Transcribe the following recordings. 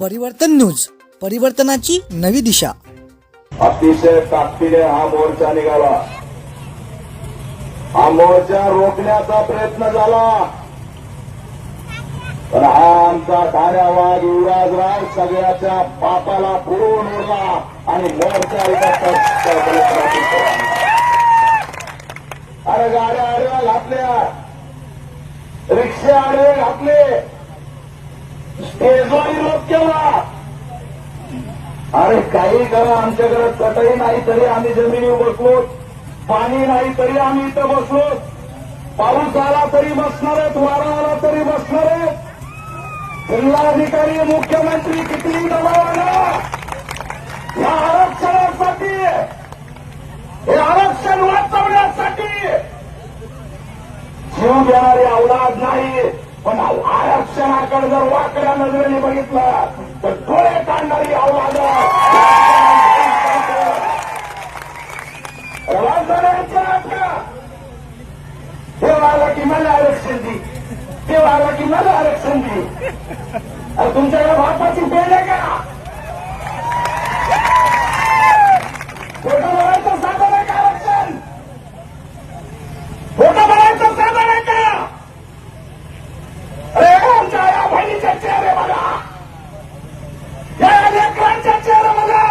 परिवर्तन न्यूज परिवर्तनाची नवी दिशा. अतिशय ताकदीने हा मोर्चा निघाला. हा मोर्चा रोखण्याचा प्रयत्न झाला. पण हा आमचा धाऱ्यावाद युवराजराव सगळ्याच्या पापाला पुरून उरला आणि मोर्चा इथं अरे गाड्या आडव्या घातल्या. रिक्षा आडवे घातले. स्टेजवर विरोध केला. अरे काही करा आमच्याकडे कटही नाही तरी आम्ही जमिनी बसलो पाणी नाही तरी आम्ही इथं बसलो. पाऊस आला तरी बसणार आहेत वारा आला तरी बसणार आहेत. जिल्हाधिकारी मुख्यमंत्री कितीही दबाव आला या आरक्षणासाठी हे आरक्षण वाचवण्यासाठी जीव देणारे अवलाद नाही पण आरक्षणाकडे जर वाकड्या नजरेने बघितलं तर डोळे काढणारी आव्हान ते वागलं की मला आरक्षण दे. ते वागलं की मला आरक्षण दे. तुमच्या तुमच्याकडे बापाची पेल आहे का फोटो बनायचं साधन आहे का आरक्षण फोटो बनायचं साधन आहे का अरे आमच्या या बहिणीचे चेहरे बघा या लेकरांचे चेहरे बघा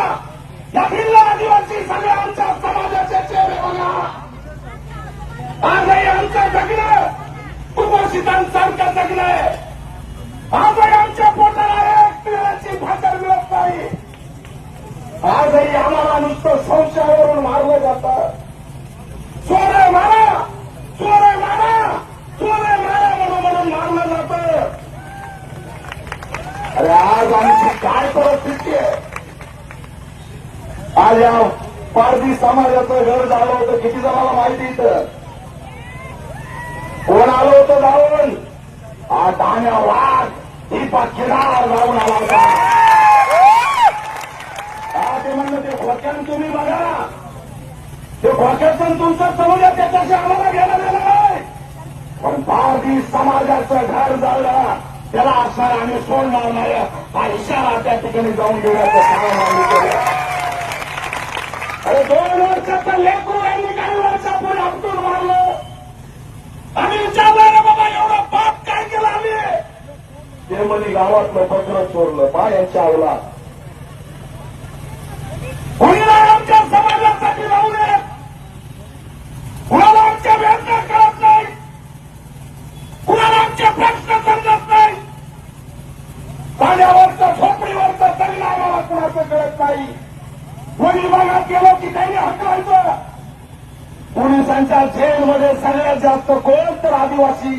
या भिल्ल आदिवासी सगळ्या आमच्या समाजाचे चेहरे बघा आजही आमचं जगणं कुपोषितांसारखं जगणं आहे आजही आमच्या पोटाला एक पिण्याची भाकर मिळत नाही आजही आम्हाला नुसतं संशयावरून मारलं जातं चोरे मारा चोरे मारा चोरे मारा म्हणून म्हणून मारलं जातं अरे आज आमची काय परिस्थिती आहे आज या पारधी समाजाचं घर झालं होतं किती जणाला माहिती इथं कोण आलं होतं जाऊन दाण्या वाघ दीपक किनार जाऊन आला होता हा ते म्हणलं ते खोक्यान तुम्ही बघा. ते खोक्याचं तुमचं समजा त्याच्याशी आम्हाला देणं नाही. पण पारधी समाजाचं घर झालं त्याला असणार आम्ही सोडणार नाही हा इशारा त्या ठिकाणी जाऊन देण्याचं केलं अरे दोन वर्षाचं लेकरू गावातलं पत्र चोरलं बायांच्या आवला अवला आमच्या समाजासाठी राहू नये. कुणाला आमच्या वेदना कळत नाही. कुणाला आमचे प्रश्न समजत नाही. पाण्यावरचं झोपडीवरचं तरी आम्हाला कुणाचं कळत नाही. कोणी भागात गेलो की त्यांनी हटवायचं. पोलिसांच्या जेलमध्ये सगळ्यात जास्त कोण तर आदिवासी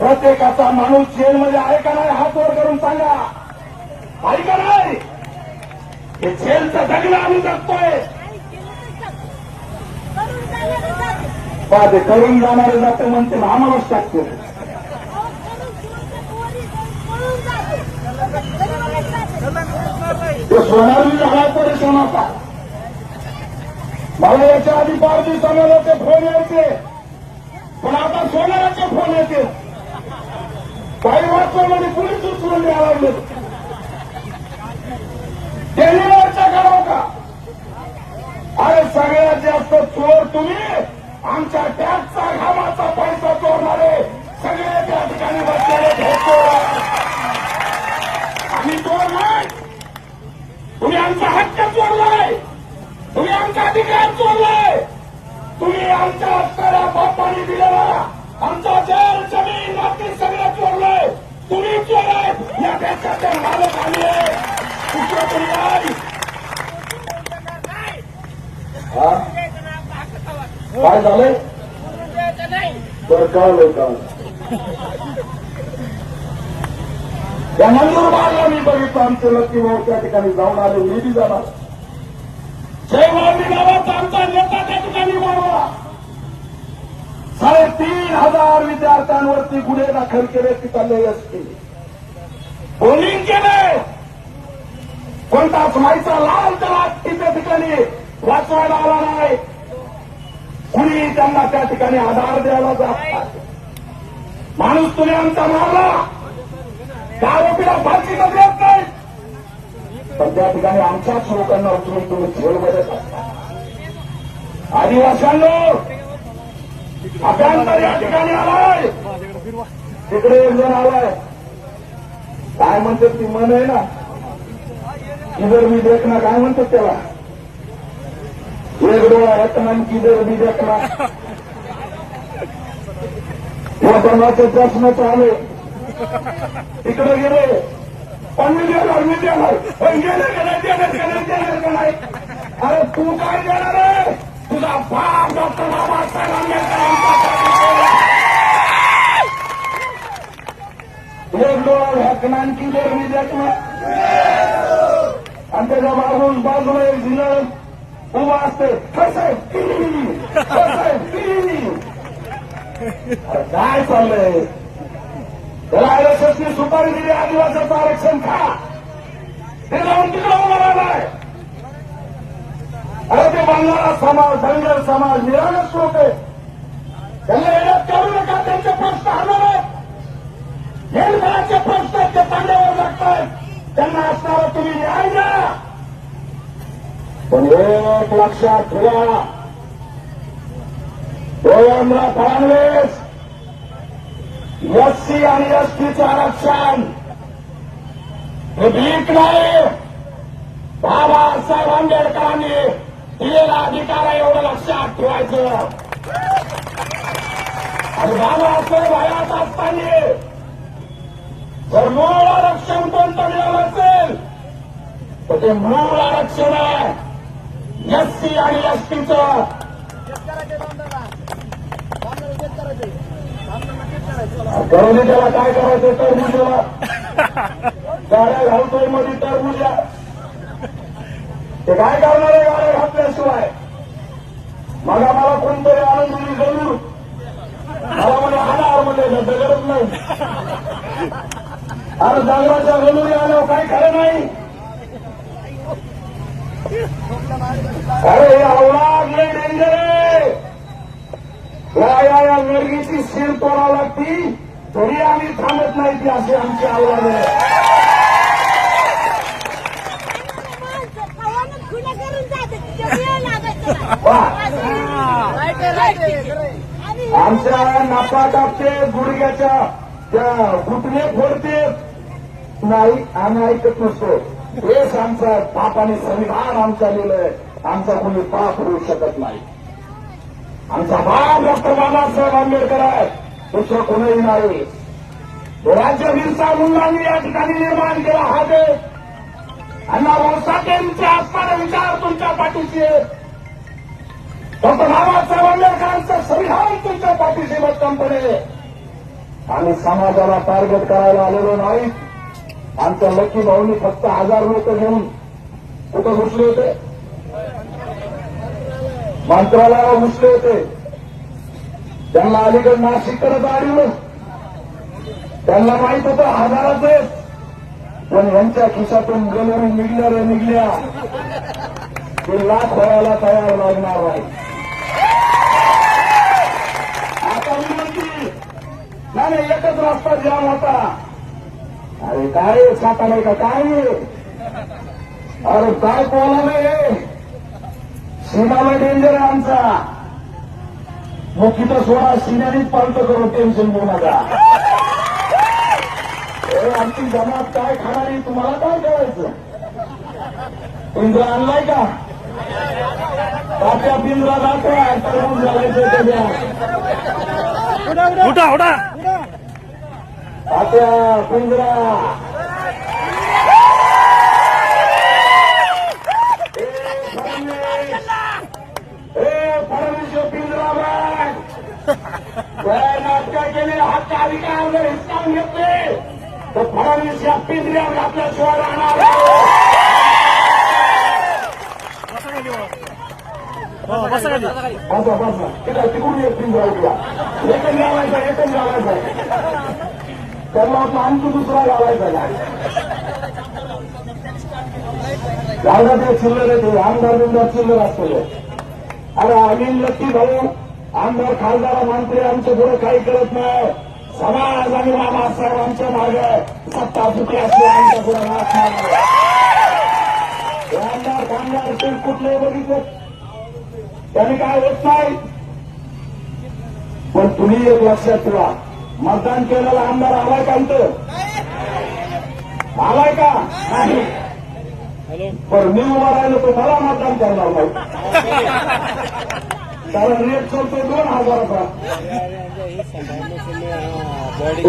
प्रत्येकाचा माणूस जेलमध्ये आहे का नाही हात वर करून सांगा. आहे का नाही? हे जेलचं जगणं आम्ही जगतोय पहा ते करून जाणारे जाते म्हणते आम्हालाच टाकतो ते सोनारी झाला तरी सोनाचा मला याच्या आधी पारधी समाजाचे फोन यायचे. पण आता सोनाराचे फोन येते काही वाचवलं पोलीस उचलून द्यायला लागले? डेलिव्हरच्या करावं का? अरे सगळ्यात जास्त चोर तुम्ही. आमच्या टॅक्सचा घामाचा पैसा चोरणारे. सगळे त्या ठिकाणी बसलेले भेटतो आम्ही चोर नाही. तुम्ही आमचा हक्क चोरलाय. तुम्ही आमचा अधिकार चोरलाय. तुम्ही आमच्या असणाऱ्या बापाने दिलेला आमचा जर जमीन माती सगळं चोरलंय तुम्ही चोराय या देशाचे मालक आले दुसरं कोणी नाही. हा? काय झालंय? बरं कळलं का या नंदुरबारला मी बघितलं आमचे लक्की भाऊ त्या ठिकाणी जाऊन आले मी बी जाणार. जय जयवाडी गावात आमचा नेता त्या ठिकाणी मारवा. साडेतीन हजार विद्यार्थ्यांवरती गुन्हे दाखल केले तिथले असते बोलिंग केले. कोणताच माईचा लाल त्याला तिच्या ठिकाणी वाचवायला आला नाही. कुणी त्यांना त्या ठिकाणी आधार द्यायला जात माणूस तुम्ही आमचा मारला. त्या आरोपीला फाशी का देत नाही. पण त्या ठिकाणी आमच्याच लोकांना उतरून तुम्ही जेलमध्ये टाकता. आदिवासींनो अभ्यंतर या ठिकाणी आलाय. तिकडे एक जण आलाय. काय म्हणतात ती मन आहे ना? इधर मी देखना काय म्हणतात त्याला? एक डोळा रत्ना किधर मी देखना वापरण्याचे प्रश्न चालू तिकडे गेले. पण मी देणार मी देणार. पण गेले गेले देणार अरे तू काय देणार आहे? तुझा बाप डॉक्टर बाबासाहेब आंबेडकर एक डोळा झाकणार की जर मी देखणार आणि त्याच्या बाजून बाजूला एक झिलर उभा असते कसं काय चाललंय त्याला आरएसएसनी सुपारी दिली आदिवासाचं आरक्षण खा ते जाऊन तिकडे उभा राहिलाय अरे ते बंगारा समाज धनगर समाज निरागस लोक आहे त्यांना येण्यात करू नका त्यांचे प्रश्न हरणार आहेत निर्भयाचे प्रश्न ते तांड्यावर त्यांना असणारा तुम्ही न्याय द्या. पण एक लक्षात ठेवा. देवेंद्र फडणवीस एससी आणि एसटीचं आरक्षण हे भीक नाही. बाबासाहेब आंबेडकरांनी दिलेला अधिकार आहे एवढं लक्षात ठेवायचं. आणि असं भयात असताना जर मूळ आरक्षण कोणतं मिळालं असेल तर ते मूळ आरक्षण आहे. एससी आणि एसटीचं करून त्याला काय करायचं टरबुजाला गाड्या घालतोयमध्ये टरबुजा ते काय करणार आहे गाड्या घातल्याशिवाय मग मला कोणतरी आनंद दिली जरूर मला म्हणे आणार म्हणजे गरज नाही. अरे जंगलाच्या गलुरी आल्यावर काही खरं नाही? अरे हे आवडा डेंजर आहे. या या या तोडावं लागती तरी आम्ही थांबत नाही ती अशी आमची आवड आहे खुलं करून जाते वेळ लागत वा. आणि आमच्या नापा टाकते गुडघ्याच्या त्या घुटणे फोडते. नाही आम्ही ऐकत नसतो. हेच आमचा पाप संविधान आमचा लिहिलंय. आमचा कोणी पाप होऊ शकत नाही. आमचा बाप डॉक्टर बाबासाहेब आंबेडकर आहे. दुसरं कोणीही नाही. राज्यवीरचा मुलांनी या ठिकाणी निर्माण केला हा देश. अण्णा भाऊ साठेंचे असणारे विचार तुमच्या पाठीशी आहेत. डॉक्टर बाबासाहेब आंबेडकरांचं संविधान तुमच्या पाठीशी भक्कमपणे आम्ही समाजाला टार्गेट करायला आलेलो नाही. आमच्या लकी भाऊनी फक्त हजार लोक घेऊन कुठं घुसले होते? मंत्रालयाला घुसले होते. त्यांना अलीकडे नाशिककडे आढळलं त्यांना माहीत होतं हजाराच पण यांच्या खिशातून गलवून निघल्या निघल्या. ते लाख व्हायला तयार लागणार नाही आता मी म्हणते नाही नाही, एकच रस्ता जाम होता. अरे काय साता नाही का? काय अरे काय बोला नाही सीमाला डेंजर आहे आमचा. मग तिथं सोडा सिन्यानीच पालत करू टेन्शन घेऊ नका. आमची जमात काय खाणारी तुम्हाला काय करायचं? पिंजरा आणलाय का? तात्या पिंजरा दाखवा तर झालायचं त्याच्या उठा उठा. केली हक्क अधिकार जर हिसकावून घेतले. तर फडणवीस या पिंजऱ्यावर घातल्याशिवाय राहणार. बसा खाली. बसा बसा तिकडे तिकडून एक पिंजरा उठला एकच लावायचा एकच लावायचा त्यांना आणखी दुसरा लावायचा लावला ते चिल्लर येते आमदार बिमदार चिल्लर असतो अरे आम्ही लक्की भाऊ आमदार खासदार मंत्री आमच्या पुढे काही करत नाही. समाज आणि बाबासाहेब आमच्या मागे सत्ता फुटल्याशिवाय आमच्या पुढे राहणार नाही. हे आमदार ते कुठले बघितले. त्यांनी काय होत नाही. पण तुम्ही एक लक्षात ठेवा. मतदान केलेला आमदार आलाय का इथं? आलाय का? नाही. पण मी उभा राहिलो तर मला मतदान करणार नाही. कारण रेट चालतो दोन हजाराचा.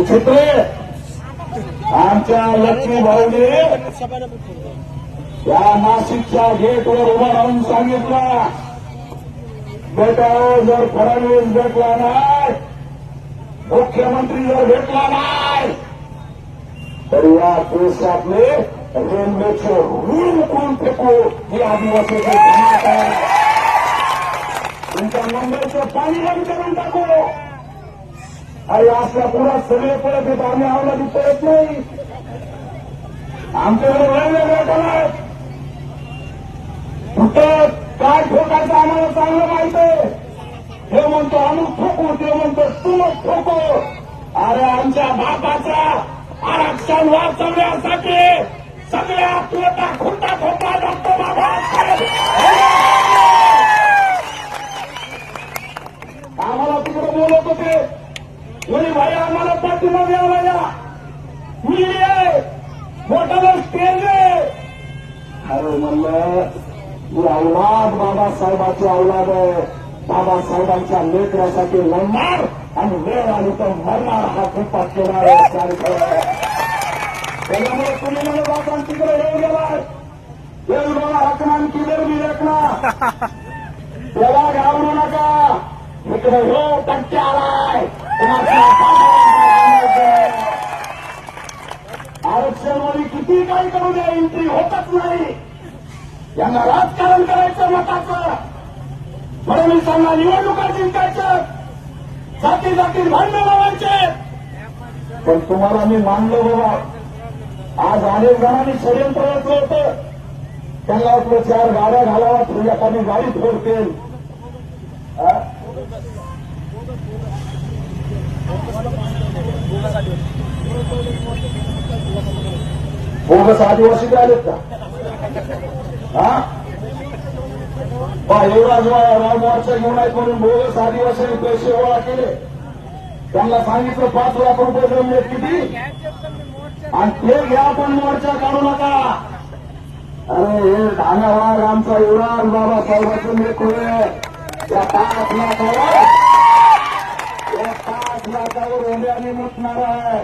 चित्रे आमच्या लक्ष्मी भाऊने या नाशिकच्या गेटवर उभा राहून सांगितलं. बेटा जर फडणवीस भेटला नाही मुख्यमंत्री जर भेटला नाही तर या देशातले रेल्वेचे रूळ उकळून फेकू ही आदिवासीची तुमच्या मुंबईचं पाणी बंद करून टाकू. अरे असल्या पुरात सगळे परत येतो आम्ही आवला ती परत नाही. आमच्याकडे वेगवेगळ्या कला आहेत कुठं काय ठोकायचं आम्हाला चांगलं माहीत आहे. हे म्हणतो अमुक ठोकू ते म्हणतो तुमच ठोकू अरे आमच्या बापाचा आरक्षण वाचवण्यासाठी सगळ्या पोटा खुंटा खोटा डॉक्टर बाबासाहेब आम्हाला तिकडे बोलत होते म्हणे भाई आम्हाला पाठिंबा द्यावा या मी आहे मोठा स्टेज आहे अरे म्हणलं तू औलाद बाबासाहेबाची औलाद बाबासाहेबांच्या लेकरासाठी लढणार आणि वेळ आली तर मरणार हा कृपा केला त्याच्यामुळे तुम्ही मला बाबा तिकडे येऊन गेलाय येऊन बघा हकमान किदर मी रकना त्याला घाबरू नका. इकडे हो टक्के आलाय. तुम्हाला किती काही करू द्या एंट्री होतच नाही. यांना राजकारण करायचं मताचं. फडणवीसांना निवडणुका जिंकायच्या जाती जाती भांडण लावायचे. पण तुम्हाला मी मानलो बाबा आज अनेक जणांनी षडयंत्र रचलं होतं. त्यांना आपलं चार गाड्या घालावा तुझ्या एखादी गाडी फोडतील. बोगस आदिवासी बी आलेत का? हा? बा एवढा जो राम मोर्चा घेऊन आहेत म्हणून बोगस आदिवासी पैसे गोळा केले. त्यांना सांगितलं पाच लाख रुपये जमले किती? आणि ते घ्या पण मोर्चा काढू नका. अरे हे धानावाग आमचा युवराज बाबासाहेबाचं लेखोय त्या पाच लाखावर या पाच लाखावर ओढ्याने मुटणार आहे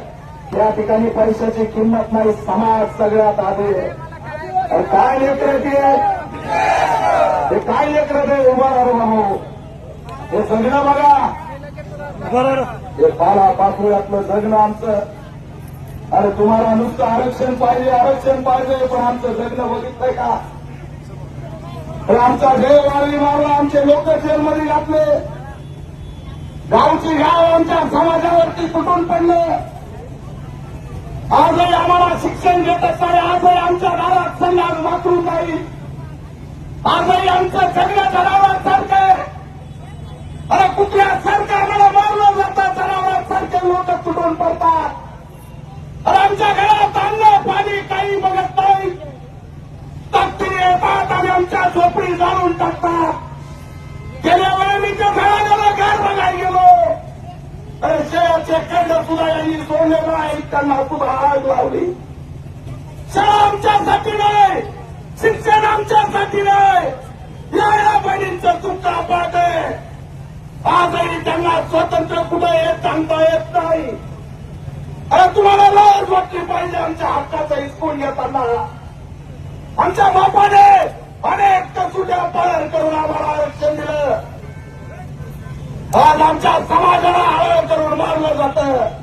त्या ठिकाणी पैशाची किंमत नाही समाज सगळ्यात आधी. आहे. अरे काय लेकर ते? हे काय लेकर ते उभा राहू भाऊ हे जगणं बघा. हे पाला पाचोळ्यातलं जगणं आमचं. अरे तुम्हाला नुसतं आरक्षण पाहिजे आरक्षण पाहिजे पण आमचं जगणं बघितलंय का? तर आमचा देव वारली मारला आमचे लोक जेलमध्ये घातले. गावची गाव आमच्या समाजावरती तुटून पडले. आजही आम्हाला शिक्षण देत असताना आजही आमच्या दारात संघात वापरून जाईल. आजही आमचं सगळं जनावरांसारखं अरे कुठल्या सरकारला मारलं जातं? जनावरांसारखे लोक तुटून पडतात? अरे आमच्या घरात अन्न पाणी काही बघत नाही. तक्ती येतात आणि आमच्या झोपडी जाळून टाकतात. गेल्या वेळी मी त्या घराला घर बघायला गेलो. अरे शेळ्याचे कंड सुद्धा यांनी सोडले नाही. त्यांना सुद्धा आग लावली. विकासासाठी नाही. या आहे. आजही त्यांना स्वतंत्र कुठं हे सांगता येत नाही. अरे तुम्हाला लस वाटली पाहिजे आमच्या हक्काचं हिसकून घेताना. आमच्या बापाने अनेक कसुट्या पालन करून आम्हाला आरक्षण दिलं. आज आमच्या समाजाला आळळ करून मारलं जातं.